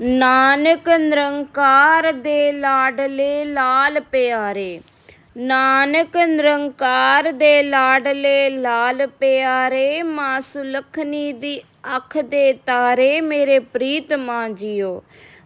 ਨਾਨਕ ਨਿਰੰਕਾਰ ਦੇ ਲਾਡਲੇ ਲਾਲ ਪਿਆਰੇ, ਨਾਨਕ ਨਿਰੰਕਾਰ ਦੇ ਲਾਡਲੇ ਲਾਲ ਪਿਆਰੇ ਮਾਂ ਸੁਲੱਖਣੀ ਦੀ ਅੱਖ ਦੇ ਤਾਰੇ ਮੇਰੇ ਪ੍ਰੀਤਮਾ ਜੀਓ।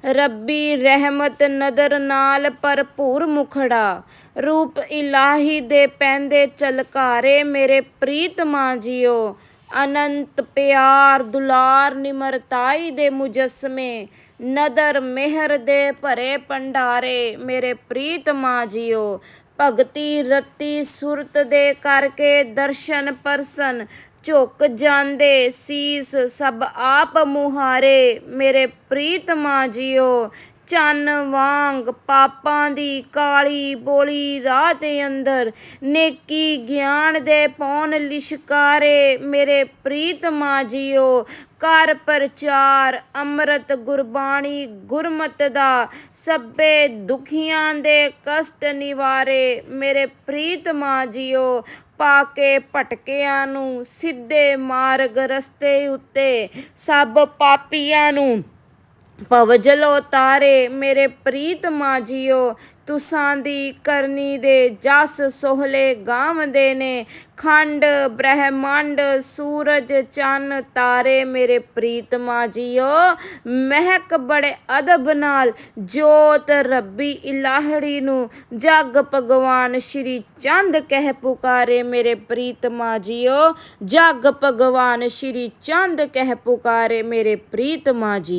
ਰੱਬੀ ਰਹਿਮਤ ਨਦਰ ਨਾਲ ਭਰਪੂਰ ਮੁਖੜਾ, ਰੂਪ ਇਲਾਹੀ ਦੇ ਪੈਂਦੇ ਚਲਕਾਰੇ ਮੇਰੇ ਪ੍ਰੀਤਮਾ ਜੀਓ। ਅਨੰਤ ਪਿਆਰ ਦੁਲਾਰ ਨਿਮਰਤਾਈ ਦੇ ਮੁਜਸਮੇ, ਨਦਰ ਮਿਹਰ ਦੇ ਭਰੇ ਭੰਡਾਰੇ, ਮੇਰੇ ਪ੍ਰੀਤਮਾ ਜੀਓ, ਭਗਤੀ ਰਤੀ ਸੁਰਤ ਦੇ ਕਰਕੇ ਦਰਸ਼ਨ ਪਰਸਨ, ਝੁਕ ਜਾਂਦੇ ਸੀਸ ਸਭ ਆਪ ਮੁਹਾਰੇ, ਮੇਰੇ ਪ੍ਰੀਤਮਾ ਜੀਓ ਚੰਨ ਵਾਂਗ ਪਾਪਾਂ ਦੀ ਕਾਲੀ ਬੋਲੀ ਰਾਹ ਦੇ ਅੰਦਰ ਨੇਕੀ ਗਿਆਨ ਦੇ ਪੌਣ ਲਿਸ਼ਕਾਰੇ ਮੇਰੇ ਪ੍ਰੀਤਮਾ ਜੀਓ ਕਰ ਪ੍ਰਚਾਰ, ਅੰਮ੍ਰਿਤ ਗੁਰਬਾਣੀ, ਗੁਰਮਤ ਦਾ ਸਭੇ ਦੁਖੀਆਂ ਦੇ ਕਸ਼ਟ ਨਿਵਾਰੇ ਮੇਰੇ ਪ੍ਰੀਤਮਾ ਜੀਓ ਪਾ ਕੇ ਭਟਕਿਆਂ ਨੂੰ ਸਿੱਧੇ ਮਾਰਗ ਰਸਤੇ ਉੱਤੇ ਸਭ ਪਾਪੀਆਂ ਨੂੰ ਪਵਜਲੋ ਤਾਰੇ, ਮੇਰੇ ਪ੍ਰੀਤਮਾ ਜੀਓ, ਤੁਸਾਂ ਦੀ ਕਰਨੀ ਦੇ ਜਸ ਸੋਹਲੇ ਗਾਵਦੇ ਨੇ। ਖੰਡ, ਬ੍ਰਹਿਮੰਡ, ਸੂਰਜ, ਚੰਨ ਤਾਰੇ, ਮੇਰੇ ਪ੍ਰੀਤਮਾ ਜੀਓ, ਮਹਿਕ ਬੜੇ ਅਦਬ ਨਾਲ ਜੋਤ ਰੱਬੀ ਇਲਾਹੜੀ ਨੂੰ ਜਗ ਭਗਵਾਨ ਸ਼੍ਰੀ ਚੰਦ ਕਹਿ ਪੁਕਾਰੇ, ਮੇਰੇ ਪ੍ਰੀਤਮਾ ਜੀਓ, ਜਗ ਭਗਵਾਨ ਸ਼੍ਰੀ ਚੰਦ ਕਹਿ ਪੁਕਾਰੇ, ਮੇਰੇ ਪ੍ਰੀਤਮਾ ਜੀ